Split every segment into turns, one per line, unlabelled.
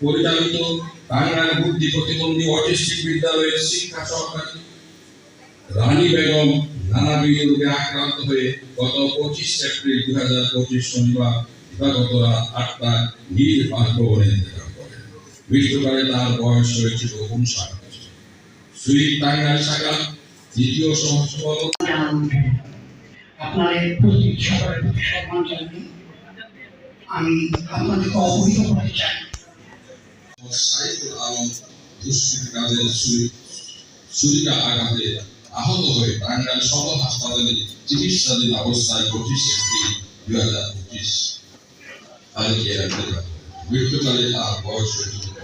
পরিচালিত বুদ্ধি প্রতিবন্ধী অটিস্টিক বিদ্যালয়ের শিক্ষা সহকারী রানী বেগম নানাবিধ রোগে আক্রান্ত হয়ে গত পঁচিশ এপ্রিল দুই হাজার পঁচিশ শনিবার দিবাগত রাত আটটায় নিজ ইন্তেকাল করেন মৃত্যুকালে তার বয়স হয়েছিল উনষাট বছর সুইট শাখা দ্বিতীয় সহসভাপতি
আপনাদের প্রতি সকলের প্রতি সম্মান জানাই। আমি আপনাদেরকে অবহিত করতে চাই।
সাইফুল আলম দুষ্কৃতকারীদের ছুরিকা আঘাতে আহত হয়ে টাঙ্গাইল সদর হাসপাতালে চিকিৎসাধীন অবস্থায় পঁচিশ এপ্রিল দুই হাজার পঁচিশ। তারিখে মৃত্যুকালে তার বয়স হয়েছিল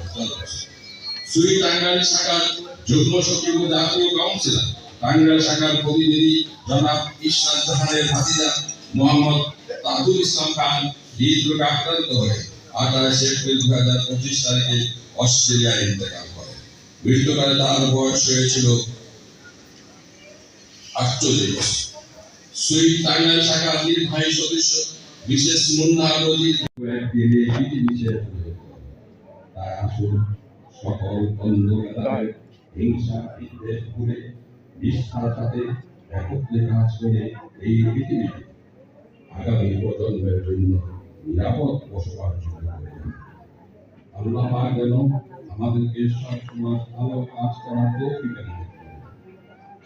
সুই টাঙ্গাইল শাখার যুগ্ম সচিব ও জাতীয় কাউন্সিলর। টাঙ্গাইল শাখার প্রতিনিধি জনাব ইশরাত জাহানের ভাতিজা মোহাম্মদ তাজুল ইসলাম খান হৃদরোগে আক্রান্ত হয়ে আঠাশ এপ্রিল দু হাজার পঁচিশ তারিখে অস্ট্রেলিয়ায় ইন্তেকাল করেন। মৃত্যুকালে তার বয়স হয়েছিল আটচল্লিশ বছর। সুইট টাঙ্গাইল শাখার নির্বাহী সদস্য বিশেষ মুন্না নদীর কয়েকদিনে পৃথিবী ছেড়ে তাই আসুন সকল অন্ধকার হিংসা বিদ্বেষ একত্রে কাজ করে এই পৃথিবীতে আগামী প্রজন্মের জন্য নিরাপদ বসবাস আল্লাহ পাক যেন আমাদেরকে সবসময় ভালো কাজ করার তৌফিক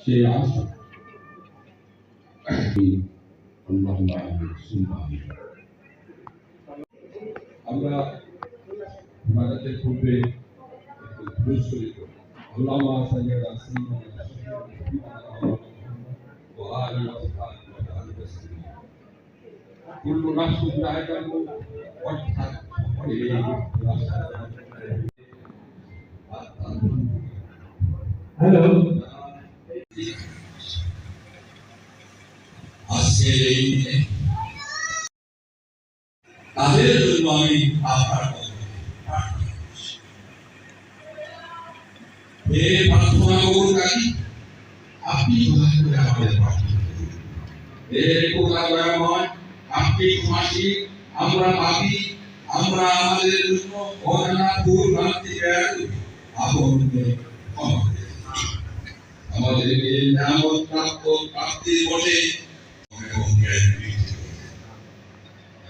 সেই। আমরা ইবাদতের পূর্বে মুহাম্মাদ ওয়া আলি ওয়াসহাবিহি ওয়া সাল্লিম তাসলিমা। কুল্লু নাফসিন যায়িকাতুল মউত অর্থাৎ সকলেই এই রাস্তায়
হ্যালো
আজকের এই দিনে তাদের জন্য আমি আপনার হে প্রার্থনা কবুলকারী, আপনি দয়া করে আমাদের করুন। হে করুণা দয়াময়, আপনি ক্ষমাশীল, আমরা পাপী, আমরা আমাদের জন্য অজানা ভুল ভ্রান্তি জ্ঞান আপনকে ক্ষমা করে আমাদেরকে নিয়ামত প্রাপ্ত প্রাপ্তির বটে। এবং জ্ঞান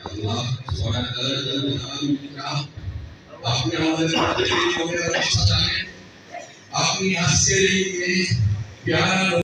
আল্লাহ সুবহানাহু ওয়া তাআলা আপনি আমাদের প্রত্যেকের জীবনের অবস্থা জানেন। আপনি আজকের এই দিনে পেয়ারা